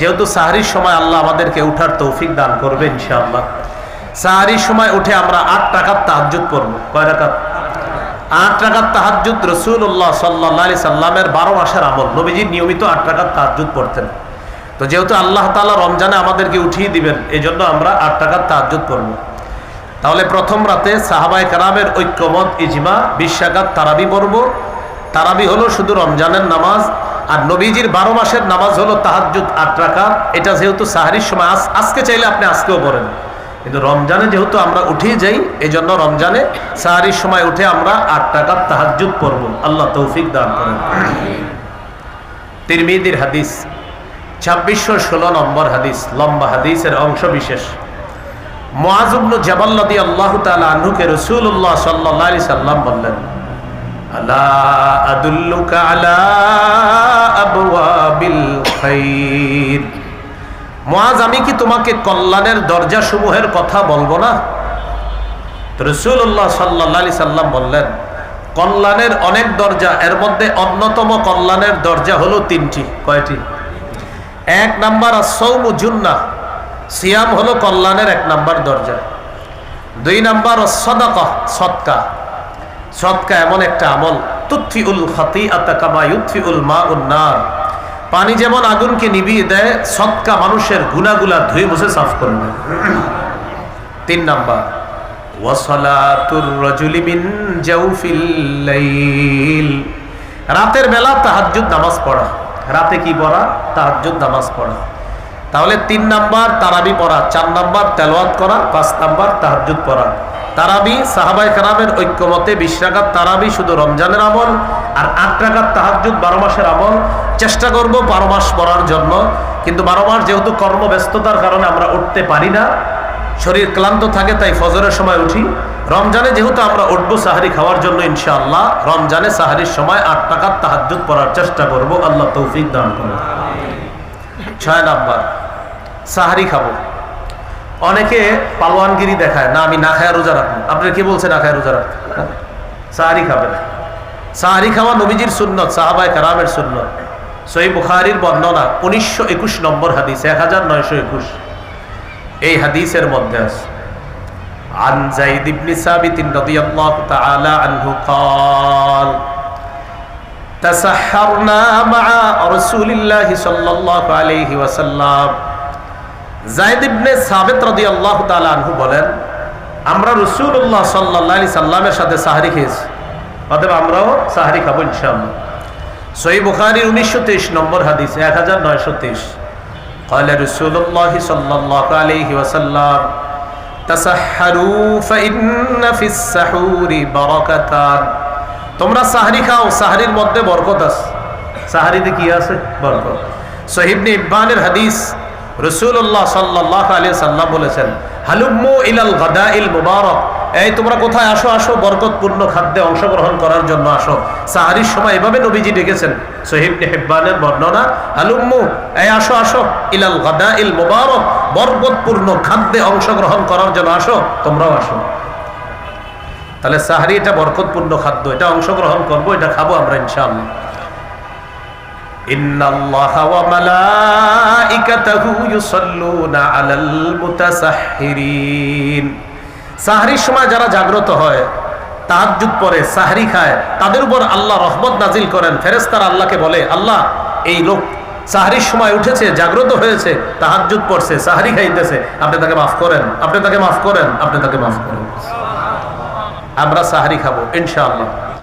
যেহেতু সাহারির সময় আল্লাহ আমাদেরকে উঠার তৌফিক দান করবে ইনশাআল্লাহ। সাহারির সময় উঠে আমরা আট টাকার তাহাজুদ পড়ব। কয় টাকার আট টাকার তাহাজুদ রসুল্লাহ সাল্লাহ আলি সাল্লামের বারো মাসের আমল। নবীজি নিয়মিত আট টাকার তাহাজুদ পড়তেন। তো যেহেতু আল্লাহ তালা রমজানে আমাদেরকে উঠিয়ে দিবেন এই জন্য আমরা আট টাকার তাহাজুদ পড়ব। তাহলে প্রথম রাতে সাহাবাই কারামের ঐক্যমত, ইজমা বিশ্বাগাত তারাবি পড়ব। তারাবি হলো শুধু রমজানের নামাজ আর নবীজির বারো মাসের নামাজ হলো তাহাজুদ আট রাকাত। এটা যেহেতু সাহারির সময় আজকে চাইলে আপনি আজকেও পড়েন। কিন্তু রমজানে যেহেতু আমরা উঠেই যাই এই জন্য রমজানে সাহারির সময় উঠে আমরা আট টাকার তাহাজুদ পড়ব। আল্লাহ তৌফিক দান করেন। তিরমিদির হাদিস, ছাব্বিশশো ষোলো নম্বর হাদিস, লম্বা হাদিসের অংশ বিশেষ। মোয়াজুবনু জবাল্লাদি আল্লাহ তালা আনহুকে রসুল্লাহ সাল্লাহ সাল্লাম বললেন আলা আলা আমি কি তোমাকে কল্যাণের দরজা সমূহের কথা বলব না? রসুল্লাহ সাল্লাহ আলি সাল্লাম বললেন, কল্যাণের অনেক দরজা, এর মধ্যে অন্যতম কল্যাণের দরজা হলো তিনটি। কয়টি? এক নাম্বার সৌম সিয়াম হলো কল্যাণের এক নাম্বার দরজা। দুই নাম্বার সদাকা সৎকা সৎকা এমন একটা আমল। তুৎফি উল খাতি আতাকামা ইউৎফি উল মা উন্নার পানি যেমন আগুনকে নিভিয়ে দেয়, সৎকা মানুষের গুনাগুলা ধুয়ে মুছে সাফ করে দেয়। তিন নাম্বার রাতের বেলা তাহাজ্জুদ নামাজ পড়া। রাতে কি পড়া? তাহাজ্জুদ নামাজ পড়া। তাহলে তিন নাম্বার তারাবি পড়া, চার নাম্বার তেলোয়াত করা, পাঁচ নাম্বার তাহাজুদ পড়া। তারাবি সাহাবাই কারামের ঐক্যমতে বিশ রাকাত তারাবি শুধু রমজানের আমল আর আট রাকাত তাহাজুদ বারো মাসের আমল চেষ্টা করব বারো মাস পড়ার জন্য। কিন্তু বারো মাস যেহেতু কর্মব্যস্ততার কারণে আমরা উঠতে পারি না, শরীর ক্লান্ত থাকে তাই ফজরের সময় উঠি। রমজানে যেহেতু আমরা উঠবো সাহারি খাওয়ার জন্য ইনশাআল্লাহ, রমজানে সাহারির সময় আট টাকার তাহাজুদ পড়ার চেষ্টা করব। আল্লাহ তৌফিক দান করব ছয় নাম্বার, সাহারি খাব। অনেকে পালোয়ানগিরি দেখায় না আমি না খায় রোজা রাখবো আপনার কি বলছে না খায় রোজা রাখবো সাহারি খাবেন সাহারি খাওয়া নবীজির সুন্নত সাহাবায় কারামের সুন্নত সই বুখারির বর্ণনা উনিশশো একুশ নম্বর হাদিস এক হাজার নয়শো একুশ এই হাদিসের মধ্যে আছে عن زيد بن ثابت رضي الله تعالى عنه قال تسحرنا مع رسول الله صلى الله عليه وسلم জায়দ সাবেত রদি আল্লাহ আনহু বলেন, আমরা রসুল্লাহ সাল্লি সাল্লামের সাথে সাহারি খেয়েছি। অতএব আমরাও সাহারি খাব ইনশাআল্লাহ। সই বুখারি উনিশশো তেইশ নম্বর হাদিস এক হাজার নয়শো তেইশ। কলে রসুল্লাহ সাল্লাহ আলহি ওসাল্লাম তাসাহারু ফাইন্না ফিস সাহুরি বারাকাতান। তোমরা সাহারি খাও, সাহারির মধ্যে বরকত আছে। সাহারিতে কি আছে? বরকত। সহিবনে ইব্বানের হাদিস রসুল্লাহ সাল্লাহ আলী সাল্লাম বলেছেন, হালুম্মু ইলাল গাদা ইল মুবারক। এই তোমরা কোথায় আসো আসো, বরকতপূর্ণ খাদ্যে অংশগ্রহণ করার জন্য আসো। সাহারির সময় এভাবে নবীজি ডেকেছেন সহিবনে হিব্বানের বর্ণনা, হালুম্মু, এই আসো আসো, ইলাল গাদা ইল মুবারক, বরকতপূর্ণ খাদ্যে অংশগ্রহণ করার জন্য আসো, তোমরাও আসো। তাহলে সাহারি এটা বরকতপূর্ণ খাদ্য, এটা অংশগ্রহণ করব, এটা খাব আমরা ইনশাআল্লাহ। إن الله وملائكته يصلون على المتسحرين সাহরির সময় যারা জাগ্রত হয় তাহাজ্জুদ পরে সাহরি খায় তাদের উপর আল্লাহ রহমত নাজিল করেন ফেরেস্তার আল্লাহকে বলে আল্লাহ এই লোক সাহারির সময় উঠেছে জাগ্রত হয়েছে তাহাজ্জুদ পড়ছে সাহারি খাইতেছে আপনি তাকে মাফ করেন আপনি তাকে মাফ করেন আপনি তাকে মাফ করেন আমরা সাহারি খাবো ইনশাআল্লাহ